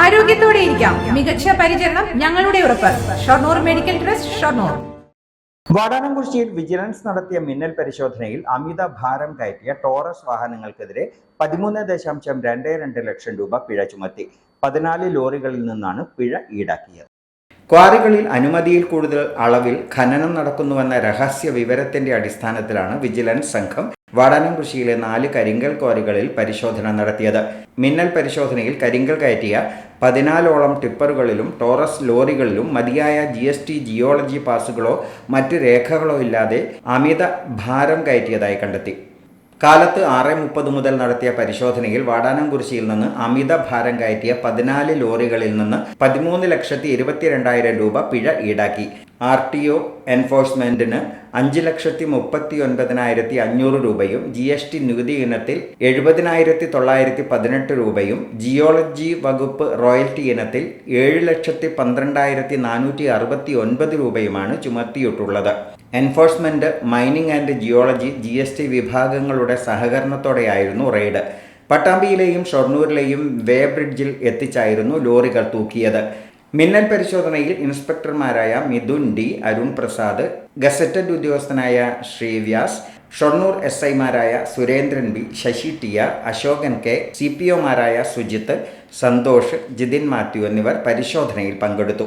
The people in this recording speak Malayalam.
ആരോഗ്യത്തോടെ ഇരിക്കാം. മികച്ച പരിചരണം ഞങ്ങളുടെ ഉറപ്പ്. Shoranur medical trust Shoranur. വാടാനംകുറിശ്ശിയിൽ vigilance നടത്തിയ മിന്നൽ പരിശോധനയിൽ അമിത ഭാരം കയറ്റിയ ടോറസ് വാഹനങ്ങൾക്കെതിരെ പതിമൂന്ന് ദശാംശം രണ്ട് രണ്ട് ലക്ഷം രൂപ പിഴ ചുമത്തി. പതിനാല് ലോറികളിൽ നിന്നാണ് പിഴ ഈടാക്കിയത്. ക്വാറികളിൽ അനുമതിയിൽ കൂടുതൽ അളവിൽ ഖനനം നടക്കുന്നുവെന്ന രഹസ്യ വിവരത്തിന്റെ അടിസ്ഥാനത്തിലാണ് വിജിലൻസ് സംഘം വാടാനംകുറിശ്ശിയിലെ നാല് കരിങ്കൽ ക്വാറികളിൽ പരിശോധന നടത്തിയത്. മിന്നൽ പരിശോധനയിൽ കരിങ്കൽ കയറ്റിയ പതിനാലോളം ടിപ്പറുകളിലും ടോറസ് ലോറികളിലും മതിയായ ജി എസ് ടി ജിയോളജി പാസുകളോ മറ്റ് രേഖകളോ ഇല്ലാതെ അമിത ഭാരം കയറ്റിയതായി കണ്ടെത്തി. കാലത്ത് ആറ് മുപ്പത് മുതൽ നടത്തിയ പരിശോധനയിൽ വാടാനംകുറിശ്ശിയിൽ നിന്ന് അമിത ഭാരം കയറ്റിയ പതിനാല് ലോറികളിൽ നിന്ന് പതിമൂന്ന് ലക്ഷത്തി ഇരുപത്തിരണ്ടായിരം രൂപ പിഴ ഈടാക്കി. ആർ ടി ഒ എൻഫോഴ്സ്മെന്റിന് അഞ്ച് ലക്ഷത്തി മുപ്പത്തി ഒൻപതിനായിരത്തി അഞ്ഞൂറ് രൂപയും ജി എസ് ടി നികുതി ഇനത്തിൽ എഴുപതിനായിരത്തി തൊള്ളായിരത്തി പതിനെട്ട് രൂപയും ജിയോളജി വകുപ്പ് റോയൽറ്റി ഇനത്തിൽ ഏഴ് ലക്ഷത്തി പന്ത്രണ്ടായിരത്തി നാനൂറ്റി അറുപത്തി ഒൻപത് രൂപയുമാണ് ചുമത്തിയിട്ടുള്ളത്. Enforcement mining and geology G S T വിഭാഗങ്ങളുടെ സഹകരണത്തോടെയായിരുന്നു റെയ്ഡ്. പട്ടാമ്പിയിലെയും ഷൊർണൂരിലെയും വേ ബ്രിഡ്ജിൽ എത്തിച്ചായിരുന്നു ലോറികൾ തൂക്കിയത്. മിന്നൽ പരിശോധനയിൽ ഇൻസ്പെക്ടർമാരായ മിഥുൻ ഡി അരുൺ പ്രസാദ് ഗസറ്റഡ് ഉദ്യോഗസ്ഥനായ ശ്രീവ്യാസ് ഷൊർണൂർ എസ് ഐമാരായ Surendran B Sasi T R Ashokan K C P ഒമാരായ Sujith Santhosh Jithin Mathew എന്നിവർ പരിശോധനയിൽ പങ്കെടുത്തു.